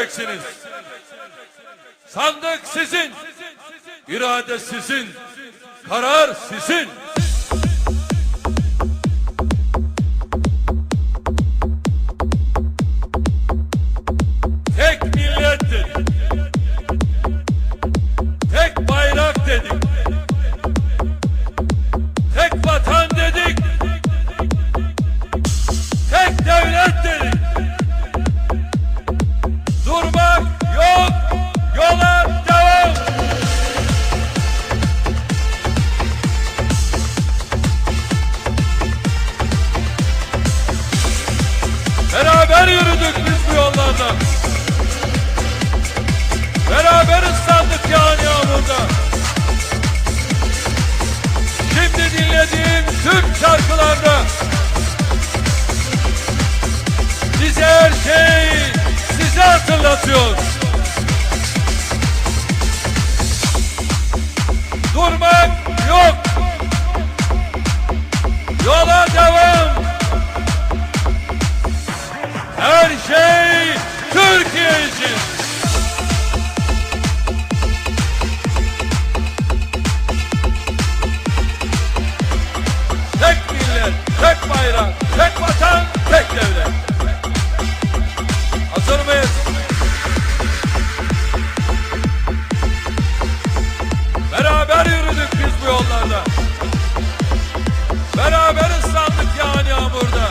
vereceksiniz. Sandık sizin, irade sizin, karar sizin. Tek millet dedik. Tek bayrak dedik. Tek vatan dedik. Tek devlet dedik. Dinlediğim tüm şarkılarda bize her şey size hatırlatıyor. Durmak yok. Yola devam. Her şey Türkiye için. Bayrak, tek vatan, tek devlet. Hazır mıyız? Beraber yürüdük biz bu yollarda. Beraber ıslandık yağan yağmurda.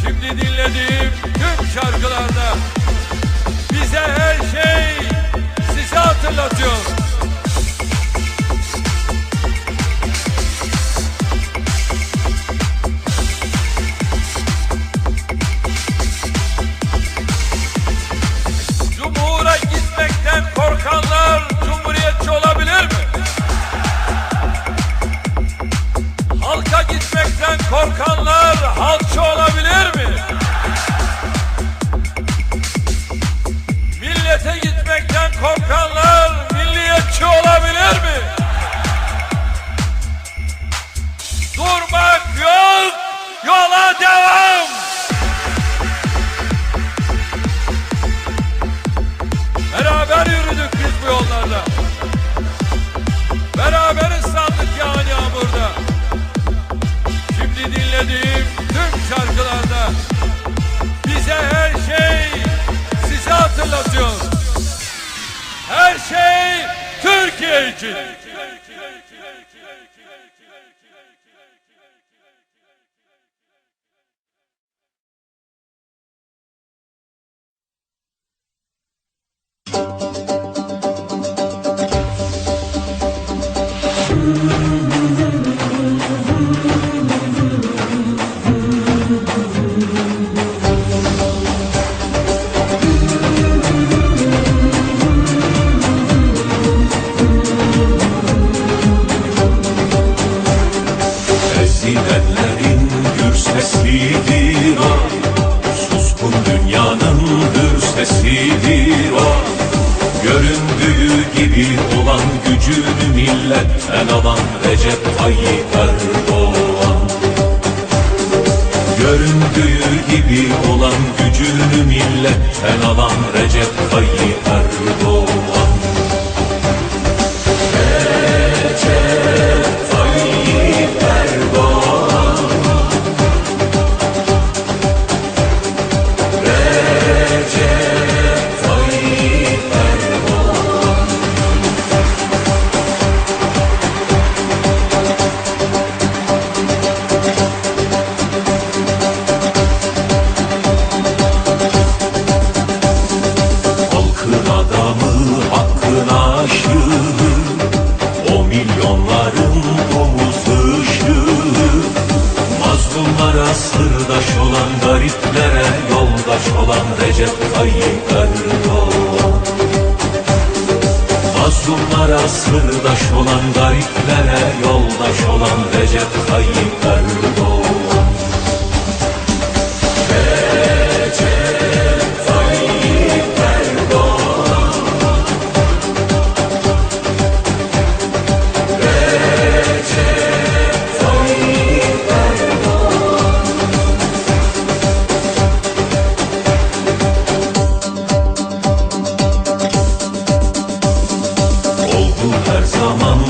Şimdi dinlediğim tüm şarkılarda bize her şey size hatırlatıyor. Korkanlar halkçı olabilir mi? Millete gitmekten korkanlar milliyetçi olabilir mi? Durmak yok, yola devam! Beraber yürüdük biz bu yollarda. Beraber dinlediğim tüm şarkılarda bize her şey size hatırlatıyor. Her şey Türkiye için. Ezilenlerin o Suskun dünyanın hür sesidir o. Göründüğü gibi olan gücünü milletten alan Recep Tayyip Erdoğan. Göründüğü gibi olan gücünü milletten alan Recep Tayyip Erdoğan. Recep adamı, hakkın aşığı O milyonların ışığı Mazlumlara sırdaş olan gariplere Yoldaş olan Recep Tayyip Erdoğan. Mazlumlara sırdaş olan gariplere Yoldaş olan Recep Tayyip Erdoğan